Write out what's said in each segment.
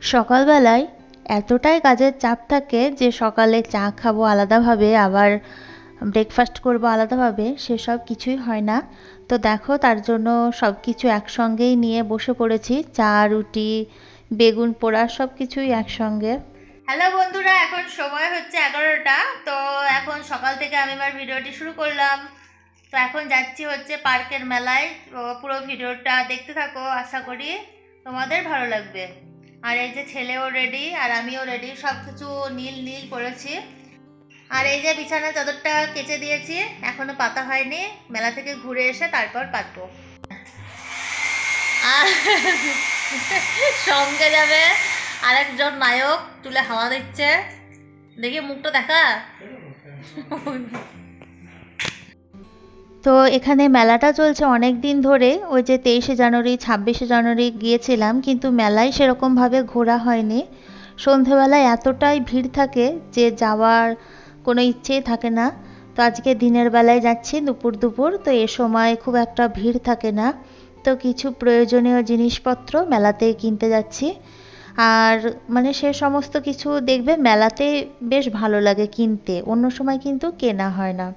সকালবেলায় এতটাই কাজের চাপ থাকে যে সকালে চা খাব আলাদাভাবে, আবার ব্রেকফাস্ট করব আলাদাভাবে, সেসব কিছুই হয় না। তো দেখো, তার জন্য সব কিছু একসঙ্গেই নিয়ে বসে পড়েছি। চা, রুটি, বেগুন পোড়া সব কিছুই একসঙ্গে। হ্যালো বন্ধুরা, এখন সময় হচ্ছে এগারোটা। তো এখন সকাল থেকে আমি আমার ভিডিওটি শুরু করলাম। তো এখন যাচ্ছি হচ্ছে পার্কের মেলায়। পুরো ভিডিওটা দেখতে থাকো, আশা করি তোমাদের ভালো লাগবে। আর এই যে ছেলেও রেডি আর আমিও রেডি সব কিছু নীল নীল পরেছি আর এই যে বিছানা চাদরটা কেচে দিয়েছি, এখনও পাতা হয়নি। মেলা থেকে ঘুরে এসে তারপর পাতবো। আর সঙ্গে যাবে আরেকজন নায়ক, তুলে হাওয়া দিচ্ছে। দেখি মুখটা দেখা। তো এখানে মেলাটা চলছে অনেক দিন ধরে। ওই যে তেইশে জানুয়ারি, ছাব্বিশে জানুয়ারি গিয়েছিলাম, কিন্তু মেলায় সেরকমভাবে ঘোরা হয়নি। সন্ধেবেলায় এতটাই ভিড় থাকে যে যাওয়ার কোনো ইচ্ছেই থাকে না। তো আজকে দিনের বেলায় যাচ্ছি দুপুর দুপুর, তো এ সময় খুব একটা ভিড় থাকে না। তো কিছু প্রয়োজনীয় জিনিসপত্র মেলাতে কিনতে যাচ্ছি। আর মানে সে সমস্ত কিছু দেখবে, মেলাতে বেশ ভালো লাগে কিনতে। অন্য সময় কিন্তু কেনা হয় না।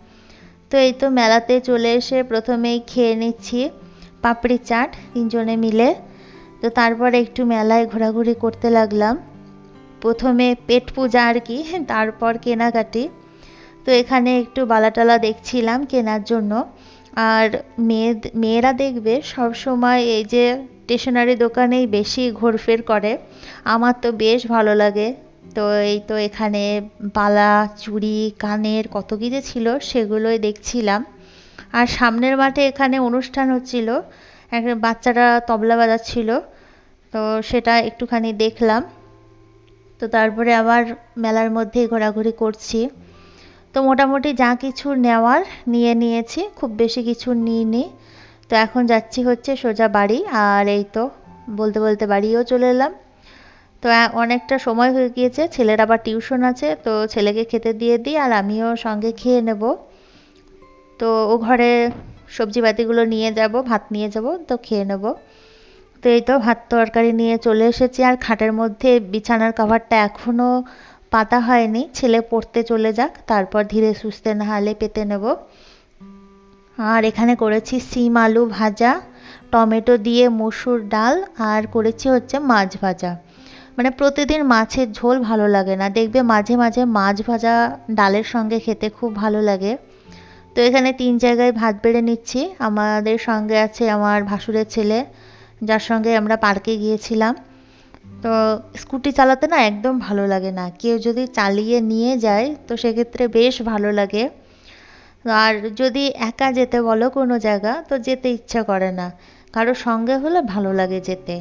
তো এই তো মেলাতে চলে এসে প্রথমেই খেয়ে নিচ্ছি পাপড়ি চাট তিনজনে মিলে। তো তারপরে একটু মেলায় ঘোরাঘুরি করতে লাগলাম। প্রথমে পেট পূজা আর কি, তারপর কেনাকাটি। তো এখানে একটু বালাটালা দেখছিলাম কেনার জন্য। আর মেয়ে মেয়েরা দেখবে সব সময় এই যে স্টেশনারি দোকানেই বেশি ঘোরফের করে। আমার তো বেশ ভালো লাগে। তো এই তো এখানে বালা চুড়ি কানের কত কী যে ছিল সেগুলোই দেখছিলাম। আর সামনের মাঠে এখানে অনুষ্ঠান হচ্ছিল এক বাচ্চারা তবলা বাজাচ্ছিল, তো সেটা একটুখানি দেখলাম। তো তারপরে আবার মেলার মধ্যেই ঘোরাঘুরি করছি। তো মোটামুটি যা কিছু নেওয়ার নিয়ে নিয়েছি, খুব বেশি কিছু নিইনি। তো এখন যাচ্ছি হচ্ছে সোজা বাড়ি, আর এই তো বলতে বলতে বাড়িও চলে এলাম। তো অনেকটা সময় হয়ে গিয়েছে, ছেলের আবার টিউশন আছে, তো ছেলেকে খেতে দিয়ে দিই আর আমিও সঙ্গে খেয়ে নেব। তো ও ঘরে সবজি পাতিগুলো নিয়ে যাব, ভাত নিয়ে যাব, তো খেয়ে নেব। তো এই তো ভাত তরকারি নিয়ে চলে এসেছি আর খাটের মধ্যে বিছানার কাভারটা এখনও পাতা হয়নি, ছেলে পড়তে চলে যাক, তারপর ধীরে সুস্থে নাহলে পেতে নেব। আর এখানে করেছি সিম আলু ভাজা, টমেটো দিয়ে মসুর ডাল, আর করেছি হচ্ছে মাছ ভাজা। মানে প্রতিদিন মাছের ঝোল ভালো লাগে না। দেখবে মাঝে মাঝে মাছ ভাজা ডালের সঙ্গে খেতে খুব ভালো লাগে। তো এখানে তিন জায়গায় ভাত বেড়ে নিচ্ছি। আমাদের সঙ্গে আছে আমার ভাসুরের ছেলে, যার সঙ্গে আমরা পার্কে গিয়েছিলাম। তো স্কুটি চালাতে না একদম ভালো লাগে না। কেউ যদি চালিয়ে নিয়ে যায়, তো সেক্ষেত্রে বেশ ভালো লাগে। আর যদি একা যেতে বলো কোনো জায়গা, তো যেতে ইচ্ছা করে না। কারও সঙ্গে হলে ভালো লাগে যেতে।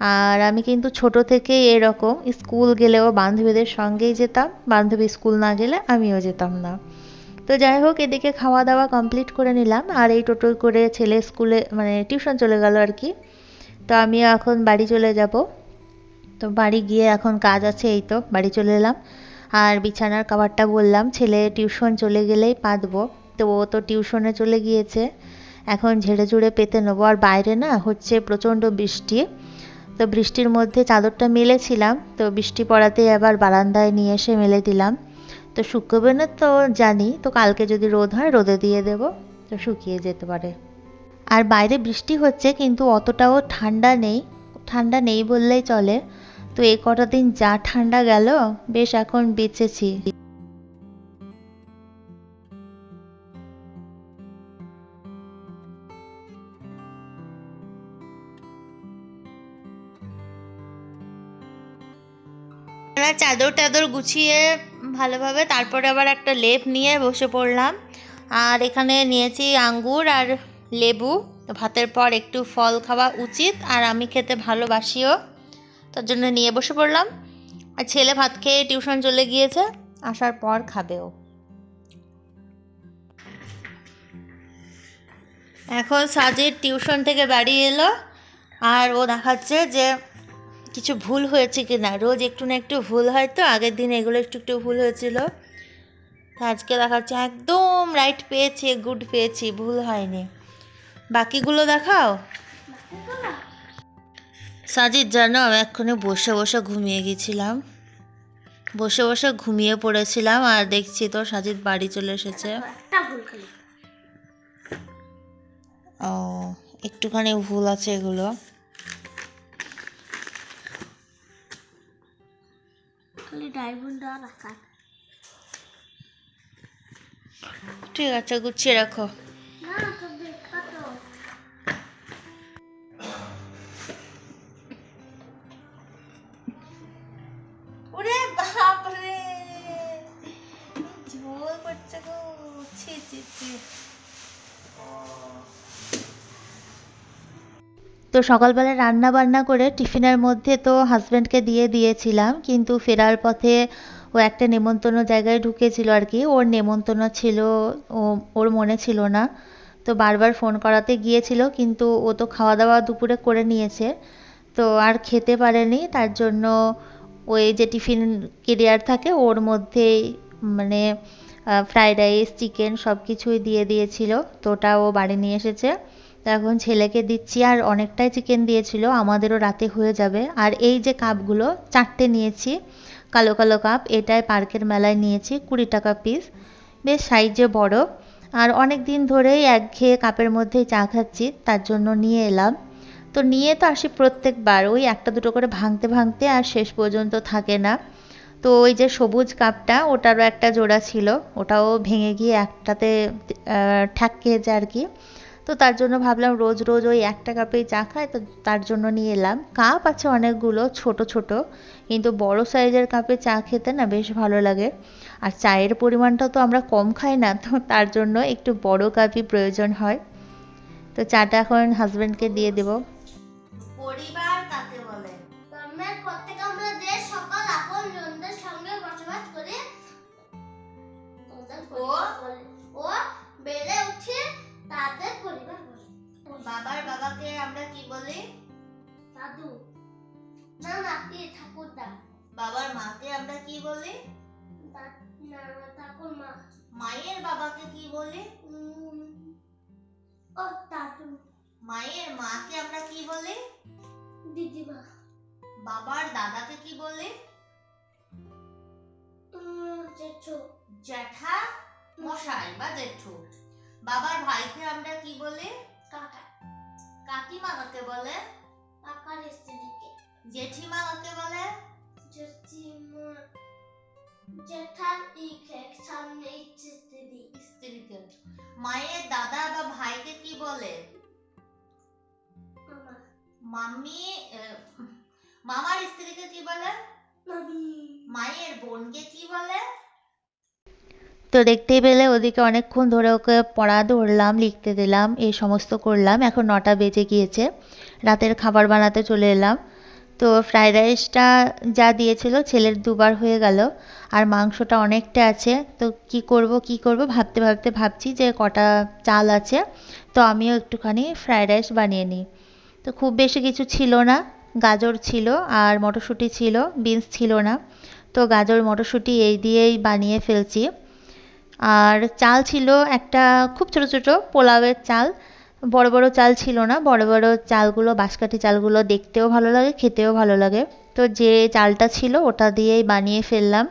আর আমি কিন্তু ছোট থেকেই এরকম স্কুল গেলেও বান্ধবীদের সঙ্গেই যেতাম, বান্ধবী স্কুল না গেলে আমিও যেতাম না। তো যাই হোক, এদিকে খাওয়া দাওয়া কমপ্লিট করে নিলাম আর এই টোটো করে ছেলে স্কুলে মানে টিউশন চলে গেল আর কি। তো আমিও এখন বাড়ি চলে যাব। তো বাড়ি গিয়ে এখন কাজ আছে এই তো, বাড়ি চলে এলাম। আর বিছানার কাভারটা বললাম, ছেলে টিউশন চলে গেলেই পাতবো। তো ও তো টিউশনে চলে গিয়েছে। এখন ঝেড়ে ঝুড়ে পেতে নেব। আর বাইরে না হচ্ছে প্রচণ্ড বৃষ্টি। তো বৃষ্টির মধ্যে চাদরটা মেলেছিলাম, তো বৃষ্টি পড়াতেই আবার বারান্দায় নিয়ে এসে মেলে দিলাম। তো শুকোবে না তো জানি, তো কালকে যদি রোদ হয় রোদে দিয়ে দেবো, তো শুকিয়ে যেতে পারে। আর বাইরে বৃষ্টি হচ্ছে, কিন্তু অতটাও ঠান্ডা নেই ঠান্ডা নেই বললেই চলে। তো এই কটা দিন যা ঠান্ডা গেল, বেশ এখন বেঁচেছি। চাদর টাদর গুছিয়ে ভালোভাবে, তারপরে আবার একটা লেপ নিয়ে বসে পড়লাম। আর এখানে নিয়েছি আঙ্গুর আর লেবু। ভাতের পর একটু ফল খাওয়া উচিত আর আমি খেতে ভালোবাসিও। তার জন্য নিয়ে বসে পড়লাম। আর ছেলে ভাত খেয়ে টিউশন চলে গিয়েছে, আসার পর খাবেও। এখন সাজির টিউশন থেকে বাড়ি এলো আর ও দেখাচ্ছে যে কিছু ভুল হয়েছে কি না রোজ একটু না একটু ভুল হয় তো? আগের দিন এগুলো একটু একটু ভুল হয়েছিল। আজকে দেখাচ্ছে। একদম রাইট পেয়েছি গুড পেয়েছি, ভুল হয়নি। বাকিগুলো দেখাও। সাজিদ, জানো, আমি এক্ষুনি বসে বসে ঘুমিয়ে গেছিলাম। বসে বসে ঘুমিয়ে পড়েছিলাম আর দেখছি তো সাজিদ বাড়ি চলে এসেছে। ও, একটুখানি ভুল আছে এগুলো। ঠিক আছে গুছিয়ে রাখো। সকালবেলা রান্না বান্না করে টিফিনের মধ্যে তো হাজব্যান্ডকে দিয়ে দিয়েছিলাম, কিন্তু ফেরার পথে ও একটা নেমন্তন্ন জায়গায় ঢুকেছিল আর কি। ওর নেমন্তন্ন ছিল, ও, ওর মনে ছিল না। তো বারবার ফোন করাতে গিয়েছিল, কিন্তু ও তো খাওয়া দাওয়া দুপুরে করে নিয়েছে। তো আর খেতে পারেনি, তার জন্য ওই যে টিফিন কেরিয়ার থাকে, ওর মধ্যেই মানে ফ্রাইড রাইস, চিকেন সব কিছুই দিয়ে দিয়েছিল। তো ওটা ও বাড়ি নিয়ে এসেছে। এখন ছেলেকে দিচ্ছি, আর অনেকটাই চিকেন দিয়েছিল, আমাদেরও রাতে হয়ে যাবে। আর এই যে কাপগুলো, চারটে নিয়েছি, কালো কালো কাপ, এটাই পার্কের মেলায় নিয়েছি, কুড়ি টাকা পিস বেশ সাইজে বড়। আর অনেক দিন ধরেই একঘেয়ে কাপের মধ্যেই চা খাচ্ছি, তার জন্য নিয়ে এলাম। তো নিয়ে তো আসি প্রত্যেকবার, ওই একটা দুটো করে ভাঙতে ভাঙতে, আর শেষ পর্যন্ত থাকে না। তো ওই যে সবুজ কাপটা, ওটারও একটা জোড়া ছিল, ওটাও ভেঙে গিয়ে একটাতে ঠ্যাক খেয়েছে আর কি। তো তার জন্য ভাবলাম রোজ রোজ ওই একটা কাপেই চা খাই, তো তার জন্য নিয়ে এলাম। কাপ আছে অনেকগুলো, ছোট ছোট, কিন্তু বড় সাইজের কাপে চা খেতে না বেশ ভালো লাগে। আর চায়ের পরিমাণটা তো আমরা কম খাই না, তো তার জন্য একটু বড় কাপই প্রয়োজন হয়। তো চাটা এখন হাজবেন্ডকে দিয়ে দেব। পরিবার বলে? সকল আপন সঙ্গে বসবাস করি বলি দাদু না না কি ঠাকুরদা। বাবার মাকে আমরা কি বলি? ঠাকুর মা। মায়ের বাবাকে কি বলি? ও দাদু। মায়ের মাকে আমরা কি বলি? দিদিমা। বাবার দাদাকে কি বলি? জেঠু। জ্যাঠা মশাই বা জেঠু। বাবার ভাইকে আমরা কি বলি? কাকা। কাকিমা কাকে বলে? কাকার স্ত্রীকে। জেঠিমা কাকে বলে? জেঠিমা জেঠার ইকে সামনে স্ত্রী। স্ত্রীকে। মায়ের দাদা বা ভাইকে কি বলে? মামা। মাম্মি মামার স্ত্রীকে কি বলে? মায়ের বোনকে কি বলে? তো দেখতেই পেলে ওদিকে অনেকক্ষণ ধরে ওকে পড়া ধরলাম, লিখতে দিলাম এই সমস্ত করলাম। এখন নটা বেজে গিয়েছে, রাতের খাবার বানাতে চলে এলাম। তো ফ্রাইড রাইসটা যা দিয়েছিল ছেলের দুবার হয়ে গেল, আর মাংসটা অনেকটা আছে। তো কি করব কি করব ভাবতে ভাবতে ভাবছি যে কটা চাল আছে, তো আমিও একটুখানি ফ্রাইড রাইস বানিয়ে নিই। তো খুব বেশি কিছু ছিল না, গাজর ছিল আর মটরশুঁটি ছিল, বিনস ছিল না। তো গাজর, মটরশুঁটি এই দিয়েই বানিয়ে ফেলছি। আর চাল ছিল একটা খুব ছোট ছোট পোলাওয়ের চাল। বড় বড় চাল ছিল না, বড় বড় চালগুলো, বাঁশকাঠি চালগুলো দেখতেও ভালো লাগে, খেতেও ভালো লাগে। তো যে চালটা ছিল ওটা দিয়েই বানিয়ে ফেললাম।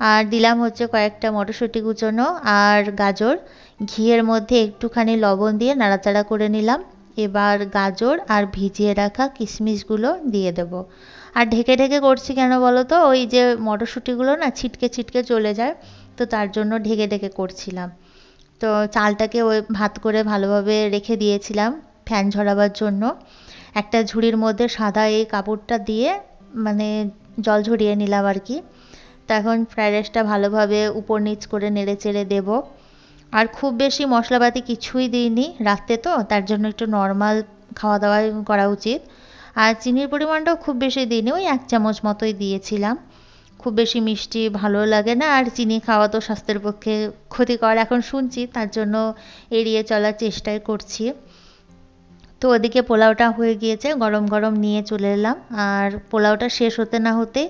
আর দিলাম হচ্ছে কয়েকটা মটরশুঁটি কুচোনো আর গাজর। ঘিয়ের মধ্যে একটুখানি লবণ দিয়ে নাড়াচাড়া করে নিলাম। এবার গাজর আর ভিজিয়ে রাখা কিশমিশগুলো দিয়ে দেব। আর ঢেকে ঢেকে করছি কেন বলো তো? ওই যে মটরশুঁটিগুলো না ছিটকে ছিটকে চলে যায়। তো তার জন্য ঢেকে ঢেকে করছিলাম। তো চালটাকে ওই ভাত করে ভালোভাবে রেখে দিয়েছিলাম ফ্যান ঝরাবার জন্য। একটা ঝুড়ির মধ্যে সাদা এই কাপড়টা দিয়ে মানে জল ঝরিয়ে নিলাম আর কি। তো এখন ফ্রাইড রাইসটা ভালোভাবে উপর নিচ করে নেড়ে চেড়ে দেবো। আর খুব বেশি মশলাপাতি কিছুই দিইনি রাত্রে তো, তার জন্য একটু নর্মাল খাওয়া দাওয়াই করা উচিত। আর চিনির পরিমাণটাও খুব বেশি দিইনি, ওই এক চামচ মতোই দিয়েছিলাম। খুব বেশি মিষ্টি ভালো লাগে না। আর চিনি খাওয়া তো স্বাস্থ্যের পক্ষে ক্ষতিকর। এখন শুনছি, তার জন্য এড়িয়ে চলার চেষ্টাই করছি। তো ওদিকে পোলাওটা হয়ে গিয়েছে, গরম গরম নিয়ে চলে এলাম। আর পোলাওটা শেষ হতে না হতে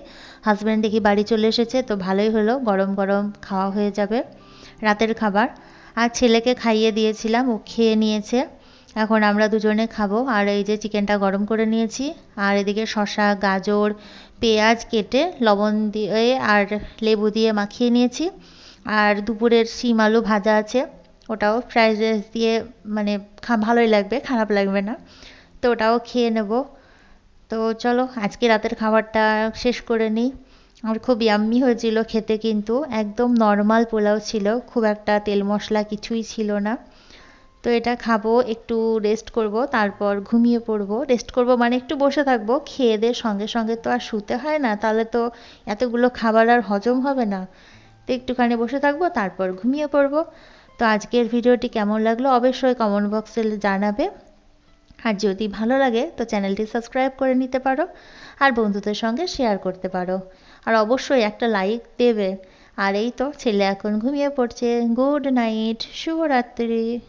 হাজব্যান্ড দেখি বাড়ি চলে এসেছে, তো ভালোই হলো, গরম গরম খাওয়া হয়ে যাবে রাতের খাবার। আর ছেলেকে খাইয়ে দিয়েছিলাম, ও খেয়ে নিয়েছে। এখন আমরা দুজনে খাব। আর এই যে চিকেনটা গরম করে নিয়েছি, আর এদিকে শসা, গাজর, পেঁয়াজ কেটে লবণ দিয়ে আর লেবু দিয়ে মাখিয়ে নিয়েছি। আর দুপুরের শিম আলু ভাজা আছে, ওটাও ফ্রাইড রাইস দিয়ে মানে ভালোই লাগবে, খারাপ লাগবে না। তো ওটাও খেয়ে নেব। তো চলো, আজকে রাতের খাবারটা শেষ করে নিই। আর খুব ইয়াম্মি হয়েছিল খেতে কিন্তু, একদম নর্মাল পোলাও ছিল, খুব একটা তেল মশলা কিছুই ছিল না। তো এটা খাব, একটু রেস্ট করব, তারপর ঘুমিয়ে পড়ব। রেস্ট করব মানে একটু বসে থাকব, খেয়ে দিয়ে সঙ্গে সঙ্গে তো আর শুতে হয় না, তাহলে তো এতগুলো খাবার আর হজম হবে না। তো একটুখানি বসে থাকব, তারপর ঘুমিয়ে পড়ব। তো আজকের ভিডিওটি কেমন লাগল অবশ্যই কমেন্ট বক্সে জানাবে। আর যদি ভালো লাগে তো চ্যানেলটি সাবস্ক্রাইব করে নিতে পারো, আর বন্ধুদের সঙ্গে শেয়ার করতে পারো। আর অবশ্যই একটা লাইক দেবে। আর এই তো ছেলে এখন ঘুমিয়ে পড়ছে। গুড নাইট শুভরাত্রি।